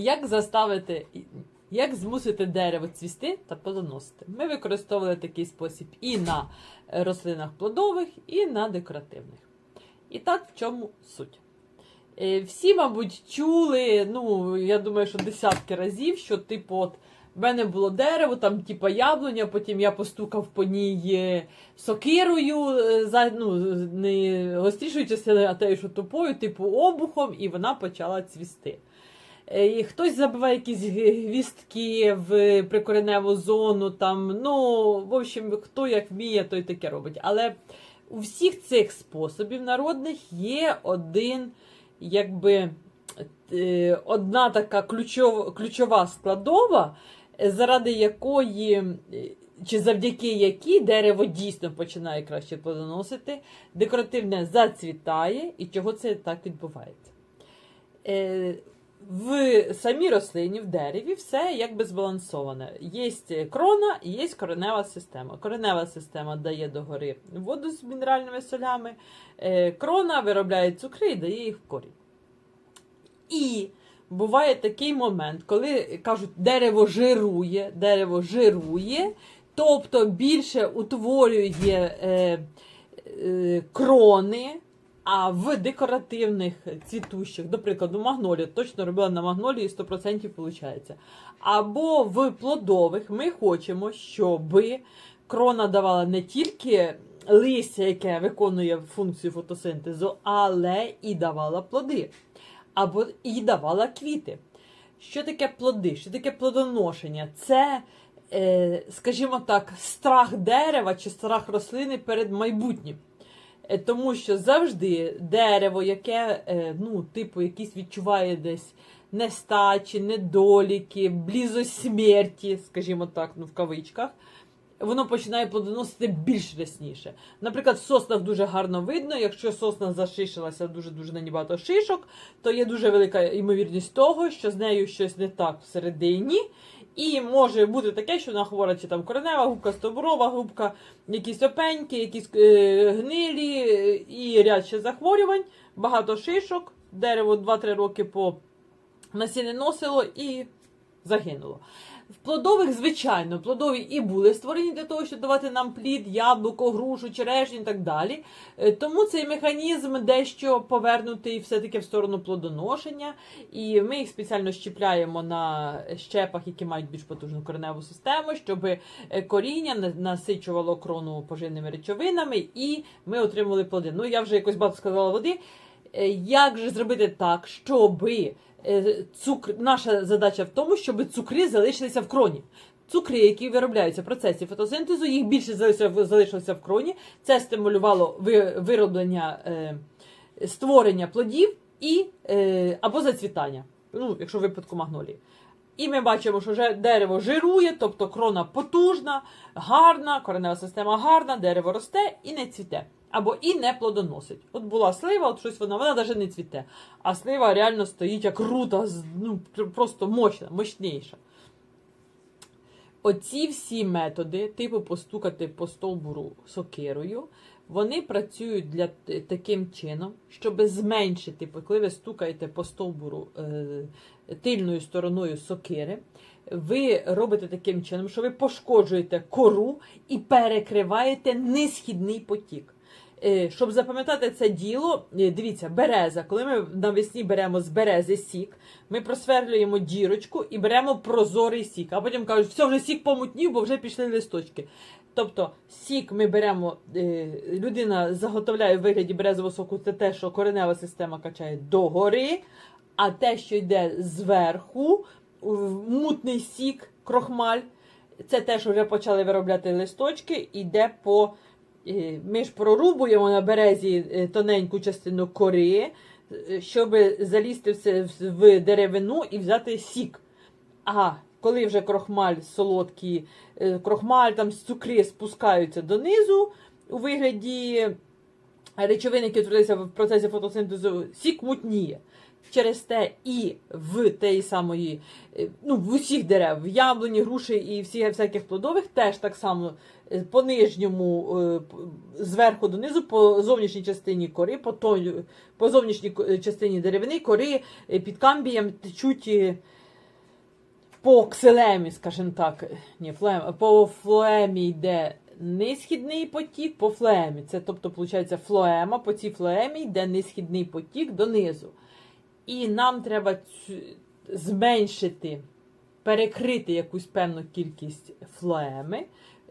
Як заставити, як змусити дерево цвісти та плодоносити? Ми використовували такий спосіб і на е, рослинах плодових, і на декоративних. І так, в чому суть? Е, Всі, мабуть, чули, ну, я думаю, що десятки разів, що, типу, от, в мене було дерево, там, типу, яблуня, потім я постукав по ній е, сокирою, за, ну, не гострішою частиною, а тею, що тупою, типу обухом, і вона почала цвісти. Е, І хтось забиває якісь гвістки в прикореневу зону, там, ну, в общем, хто як вміє, той таке робить. Але у всіх цих способів народних є один, якби, е, одна така ключова, ключова складова, заради якої. е, Чи завдяки якій дерево дійсно починає краще плодоносити, декоративне зацвітає, і чого це так відбувається? В самій рослині, в дереві, все якби збалансоване. Є крона і є коренева система. Коренева система дає догори воду з мінеральними солями, е, крона виробляє цукри і дає їх в корінь. І буває такий момент, коли кажуть, дерево жирує, дерево жирує, тобто більше утворює е, е, крони. А в декоративних цвітущих, до прикладу, магнолія, точно робила на магнолії 100% виходить. Або в плодових ми хочемо, щоб крона давала не тільки листя, яке виконує функцію фотосинтезу, але і давала плоди, або і давала квіти. Що таке плоди? Що таке плодоношення? Це, е, скажімо так, страх дерева чи страх рослини перед майбутнім. Е, Тому що завжди дерево, яке, е, ну, типу, якісь відчуває десь нестачі, недоліки, близость смерті, скажімо так, ну в кавичках, воно починає плодоносити більш рясніше. Наприклад, в соснах дуже гарно видно, якщо сосна зашишилася дуже-дуже на ній багато шишок, то є дуже велика ймовірність того, що з нею щось не так всередині. І може бути таке, що вона хвора, чи там коренева губка, стобурова губка, якісь опеньки, якісь е, гнилі і ряд ще захворювань, багато шишок, дерево 2-3 роки по насіння носило і загинуло. В плодових, звичайно, плодові і були створені для того, щоб давати нам плід, яблуко, грушу, черешню і так далі. Е, Тому цей механізм дещо повернутий все-таки в сторону плодоношення, і ми їх спеціально щіпляємо на щепах, які мають більш потужну кореневу систему, щоб е, коріння на- насичувало крону поживними речовинами, і ми отримували плоди. Ну, я вже якось багато сказала води. Е, Як же зробити так, щоби е, цукр... наша задача в тому, щоб цукри залишилися в кроні. Цукри, які виробляються в процесі фотосинтезу, їх більше залишилося, в кроні. Це стимулювало вироблення е, створення плодів і, або зацвітання. Ну, якщо в випадку магнолії. І ми бачимо, що вже дерево жирує, тобто крона потужна, гарна, коренева система гарна, дерево росте і не цвіте. Або і не плодоносить. От була слива, от щось вона, вона навіть не цвіте. А слива реально стоїть як рута, ну, просто мощна, мощніша. Оці всі методи, типу постукати по стовбуру сокирою, вони працюють для таким чином, щоб зменшити, коли ви стукаєте по стовбуру е, тильною стороною сокири, ви робите таким чином, що ви пошкоджуєте кору і перекриваєте несхідний потік. Е, Щоб запам'ятати це діло, е, дивіться, береза. Коли ми навесні беремо з берези сік, ми просверлюємо дірочку і беремо прозорий сік. А потім кажуть, все, вже сік помутнів, бо вже пішли листочки. Тобто сік ми беремо, е, людина заготовляє в вигляді березового соку, це те, що коренева система качає догори, а те, що йде зверху, мутний сік, крохмаль, це те, що вже почали виробляти листочки, йде по. Ми ж прорубуємо на березі е, тоненьку частину кори, е, щоб залізти все в- в деревину і взяти сік. А коли вже крохмаль солодкий, е, крохмаль там з цукри спускаються донизу у вигляді речовин, які утворилися в процесі фотосинтезу, сікмутні. Через те і в тієї самої, е, ну, в усіх дерев, в яблуні, груші і всіх всяких плодових теж так само е, по нижньому, е, зверху донизу, по зовнішній частині кори, по, той, по зовнішній частині деревини, кори під камбієм течуть по ксилемі, скажімо так, ні, флем, по флоемі йде низхідний потік, по флеемі. Це тобто, виходить, флоема, по цій флоемі йде низхідний потік донизу. І нам треба зменшити, перекрити якусь певну кількість флоеми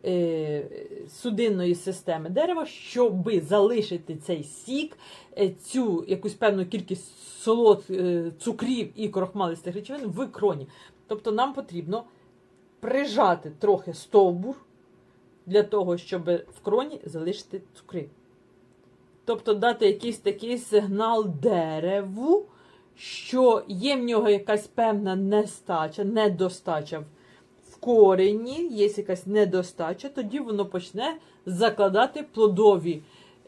е, судинної системи дерева, щоб залишити цей сік, е, цю якусь певну кількість солод, е, цукрів і крохмалистих речовин в кроні. Тобто нам потрібно прижати трохи стовбур для того, щоб в кроні залишити цукри. Тобто дати якийсь такий сигнал дереву, що є в нього якась певна нестача, недостача в корені, є якась недостача, тоді воно почне закладати плодові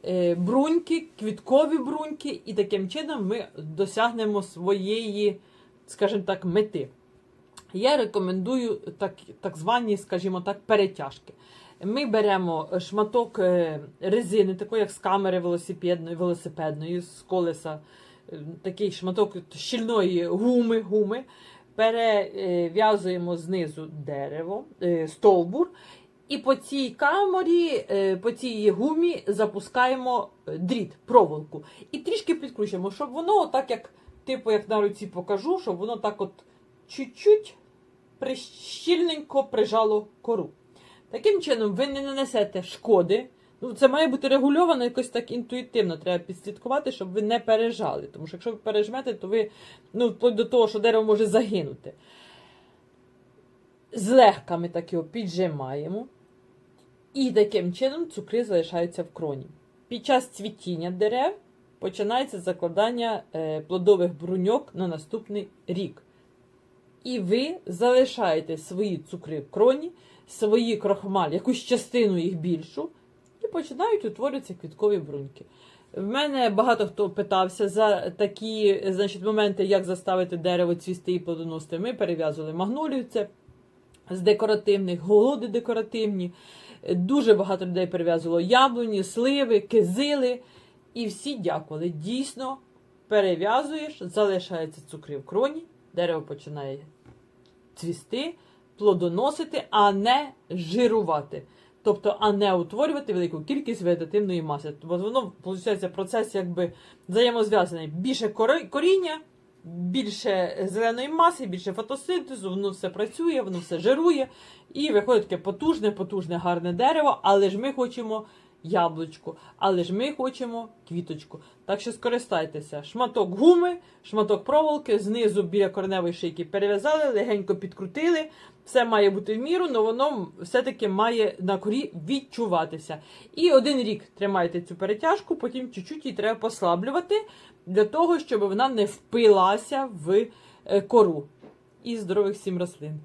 е, бруньки, квіткові бруньки, і таким чином ми досягнемо своєї, скажімо так, мети. Я рекомендую так, так звані, скажімо так, перетяжки. Ми беремо шматок е, резини, такої як з камери велосипедної, велосипедної, з колеса, е, такий шматок щільної гуми, гуми, перев'язуємо знизу дерево, е, стовбур, і по цій камері, е, по цій гумі запускаємо е, дріт, проволоку. І трішки підкручуємо, щоб воно, так як, типу, як на руці покажу, щоб воно так от чуть-чуть прищільненько прижало кору. Таким чином, ви не нанесете шкоди. Ну, це має бути регульовано якось так інтуїтивно. Треба підслідкувати, щоб ви не пережали. Тому що якщо ви пережмете, то ви ну, вплоть до того, що дерево може загинути. Злегка ми так його піджимаємо. І таким чином цукри залишаються в кроні. Під час цвітіння дерев починається закладання е, плодових бруньок на наступний рік. І ви залишаєте свої цукри в кроні, свої крохмаль, якусь частину їх більшу, і починають утворюватися квіткові бруньки. В мене багато хто питався за такі значить, моменти, як заставити дерево цвісти і плодоносити. Ми перев'язували магнолію, це з декоративних, голоди декоративні. Дуже багато людей перев'язувало яблуні, сливи, кизили. І всі дякували. Дійсно, перев'язуєш, залишаються цукри в кроні, дерево починає цвісти, плодоносити, а не жирувати. Тобто, а не утворювати велику кількість вегетативної маси. Бо воно, виходить, процес якби взаємозв'язаний. Більше коріння, більше зеленої маси, більше фотосинтезу, воно все працює, воно все жирує. І виходить таке потужне, потужне, гарне дерево, але ж ми хочемо яблучко, але ж ми хочемо квіточку. Так що скористайтеся. Шматок гуми, шматок проволоки, знизу біля кореневої шийки перев'язали, легенько підкрутили. Все має бути в міру, але воно все-таки має на корі відчуватися. І один рік тримайте цю перетяжку, потім чуть-чуть її треба послаблювати для того, щоб вона не впилася в е, кору. І здорових всім рослин.